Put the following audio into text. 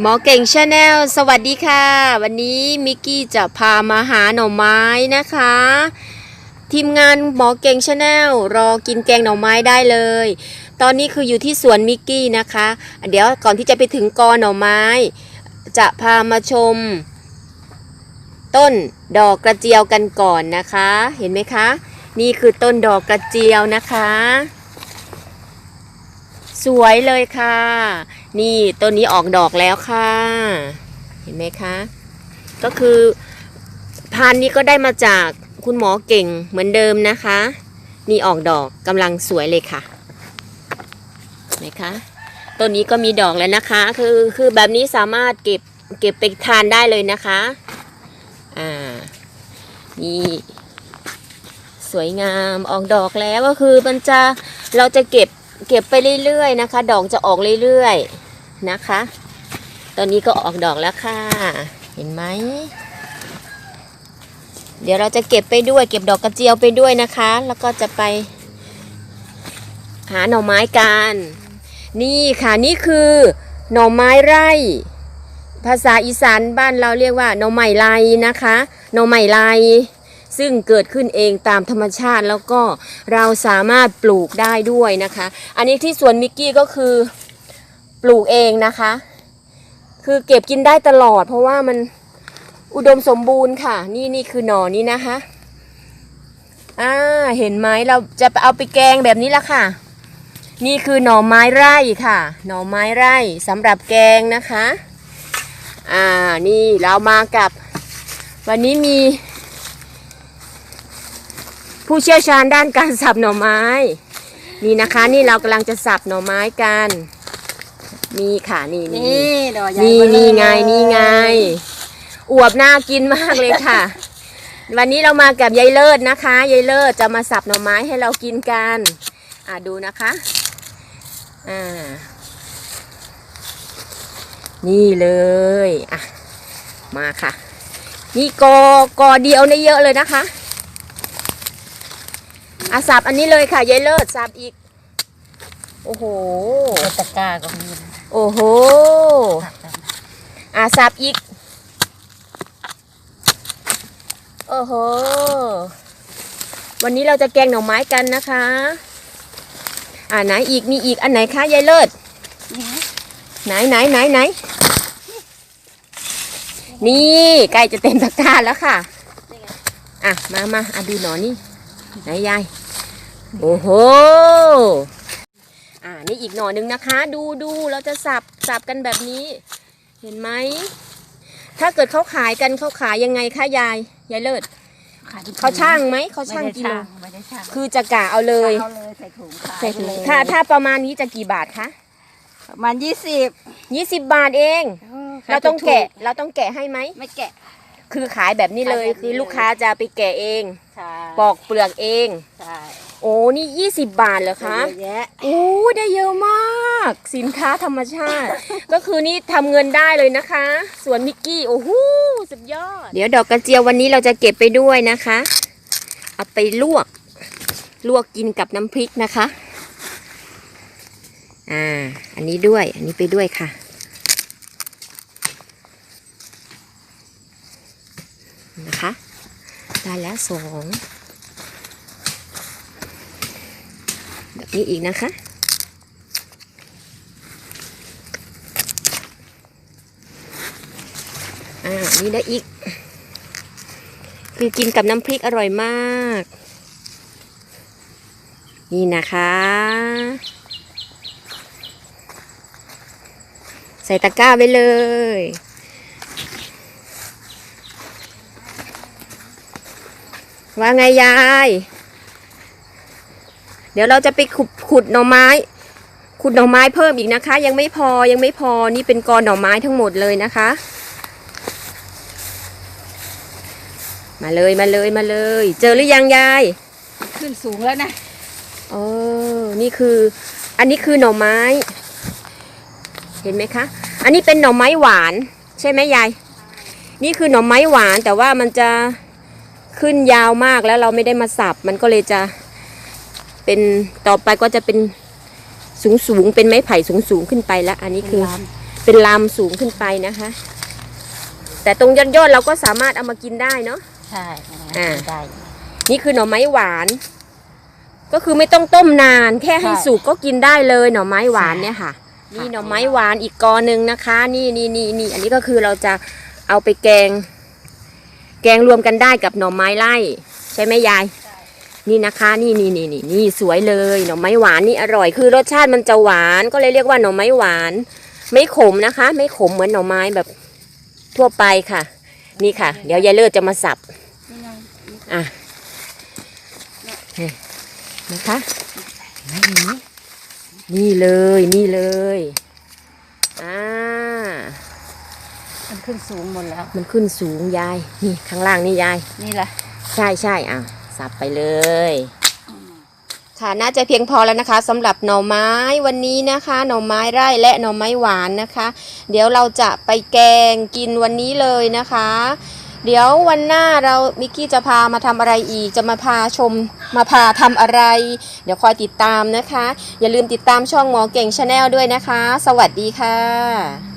หมอเก่งชาแนลสวัสดีค่ะ วันนี้มิกกี้จะพามาหาหน่อไม้นะคะ ทีมงานหมอเก่งชาแนลรอกินแกงหน่อไม้ได้เลย ตอนนี้คืออยู่ที่สวนมิกกี้นะคะ เดี๋ยวก่อนที่จะไปถึงกอหน่อไม้ จะพามาชม ต้นดอกกระเจียวกันก่อนนะคะ เห็นไหมคะ นี่คือต้นดอกกระเจียวนะคะ สวยเลยค่ะ นี่ต้นนี้ออกดอกแล้วค่ะ เห็นไหมคะ ก็คือพันนี้ก็ได้มาจากคุณหมอเก่งเหมือนเดิมนะคะ นี่ออกดอกกำลังสวยเลยค่ะเห็นไหมคะต้นนี้ก็มีดอกแล้วนะคะ คือคือแบบนี้สามารถเก็บเก็บไปทานได้เลยนะคะอ่านี่สวยงามออกดอกแล้วก็คือมันจะเราจะเก็บ เก็บไปเรื่อยๆนะคะ ดอกจะออกเรื่อยๆนะคะ ตอนนี้ก็ออกดอกแล้วค่ะ เห็นไหม เดี๋ยวเราจะเก็บไปด้วย เก็บดอกกระเจียวไปด้วยนะคะ แล้วก็จะไป หาหน่อไม้กัน นี่ค่ะนี่คือหน่อไม้ไร่ ภาษาอีสานบ้านเราเรียกว่าหน่อไม้ไลนะคะ หน่อไม้ไล ซึ่งเกิดขึ้นเองตามธรรมชาติแล้วก็เราสามารถปลูกได้ด้วยนะคะ อันนี้ที่สวนมิกกี้ก็คือปลูกเองนะคะ คือเก็บกินได้ตลอด เพราะว่ามันอุดมสมบูรณ์ค่ะ นี่นี่คือหน่อนี้นะคะอ่าเห็นไหมเราจะเอาไปแกงแบบนี้ละค่ะ นี่คือหน่อไม้ไร่ค่ะ หน่อไม้ไร่สำหรับแกงนะคะ อ่านี่เรามากับ วันนี้มี ผู้เชี่ยวชาญด้านการสับหน่อไม้ นี่นะคะ นี่เรากำลังจะสับหน่อไม้กันนี่ค่ะนี่นี่นี่ดอกใหญ่นี่เบลอนี่ไงเลยนี่ไง อวบน่ากินมากเลยค่ะ วันนี้เรามากับยายเลิศนะคะยายเลิศจะมาสับหน่อไม้ให้เรากินกันอ่าดูนะคะอ่านี่เลยอะมาค่ะ นี่กอกอเดียวในเยอะเลยนะคะ อะสับอันนี้เลยค่ะยายเลิศสับอีก โอ้โหตะกร้าก็มีโอ้โหอะสับอีก โอ้โห วันนี้เราจะแกงหน่อไม้กันนะคะ อ่าไหนอีกมีอีกอันไหนคะยายเลิศไหนไหนไหนไหนนี่ใกล้จะเต็มตะกร้าแล้วค่ะ อะ มามาอะดูหนอนี่ ไหนยาย โอ้โห อ่า นี่อีกหน่อหนึ่งนะคะ ดูดูเราจะสับสับกันแบบนี้ เห็นไหม ถ้าเกิดเขาขายกันเขาขายยังไงคะยาย ยายเลิศขายที่เขาช่างไหม เขาไม่ช่างได้กิโลช่างไม่ได้ช่างคือจะกะเอาเลยเอาเลยใส่ถุงขายใส่ถุงเลยถ้าถ้าประมาณนี้จะกี่บาทคะประมาณยี่สิบยี่สิบบาทเอง เราต้องแกะ เราต้องแกะให้ไหม ไม่แกะ คือขายแบบนี้เลยขายแบบนี้ คือลูกค้าจะไปแกะเอง ใช่ปอกเปลือกเอง ใช่โอ้นี่ 20 บาทเหรอคะ เยอะแยะโอ้ได้เยอะมาก สินค้าธรรมชาติ ก็คือนี่ทำเงินได้เลยนะคะ สวนมิกกี้ โอ้โหสุดยอด เดี๋ยวดอกกระเจียววันนี้เราจะเก็บไปด้วยนะคะ เอาไปลวก ลวกกินกับน้ำพริกนะคะ อ่า อันนี้ด้วย อันนี้ไปด้วยค่ะนะคะ ได้แล้ว สองแบบนี้อีกนะคะ อ่า นี่ได้อีก คือกินกับน้ำพริกอร่อยมาก นี่นะคะ ใส่ตะกร้าไว้เลย ว่าไงยาย เดี๋ยวเราจะไปขุดขุดหน่อไม้ ขุดหน่อไม้เพิ่มอีกนะคะ ยังไม่พอยังไม่พอนี่เป็นกอหน่อไม้ทั้งหมดเลยนะคะ มาเลยมาเลยมาเลย เจอหรือยังยาย ขึ้นสูงแล้วนะเออนี่คือ อันนี้คือหน่อไม้ เห็นไหมคะ อันนี้เป็นหน่อไม้หวาน ใช่ไหมยาย นี่คือหน่อไม้หวานแต่ว่ามันจะ ขึ้นยาวมากแล้วเราไม่ได้มาสับ มันก็เลยจะเป็นต่อไปก็จะเป็นสูงสูงๆเป็นไม้ไผ่สูงสูงๆขึ้นไปแล้วอันนี้คือร้านเป็นลำสูงขึ้นไปนะคะ แต่ตรงยอดยอดๆเราก็สามารถเอามากินได้เนาะใช่อ่าได้นี่คือหน่อไม้หวาน ก็คือไม่ต้องต้มนาน แค่ให้ใช่สุกก็กินได้เลยหน่อไม้หวานใช่เนี่ยค่ะค่ะ นี่หน่อไม้หวานอีกกอหนึ่งนะคะ นี่นี่นี่นี่อันนี้ก็คือเราจะเอาไปแกง แกงรวมกันได้กับหน่อไม้ไล่ใช่ไหมยาย นี่นะคะ นี่นี่นี่นี่นี่สวยเลยหน่อไม้หวานนี่อร่อย คือรสชาติมันจะหวานก็เลยเรียกว่าหน่อไม้หวาน ไม่ขมนะคะ ไม่ขมเหมือนหน่อไม้แบบทั่วไปค่ะ นี่ค่ะ เดี๋ยวยายเลิศจะมาสับอะนี่นะคะนไหมเห็นไหมนี่เลยนี่เลยอ่า มัน ขึ้นสูงหมดแล้ว มันขึ้นสูงยาย นี่ข้างล่างนี่ยาย นี่แหละ ใช่ใช่อะ สับไปเลย ค่ะน่าจะเพียงพอแล้วนะคะสำหรับหน่อไม้วันนี้นะคะ หน่อไม้ไร่และหน่อไม้หวานนะคะ เดี๋ยวเราจะไปแกงกินวันนี้เลยนะคะ เดี๋ยววันหน้าเรามิกกี้จะพามาทำอะไรอีก จะมาพาชมมาพาทำอะไร เดี๋ยวคอยติดตามนะคะ อย่าลืมติดตามช่องหมอเก่งชาแนลด้วยนะคะ สวัสดีค่ะ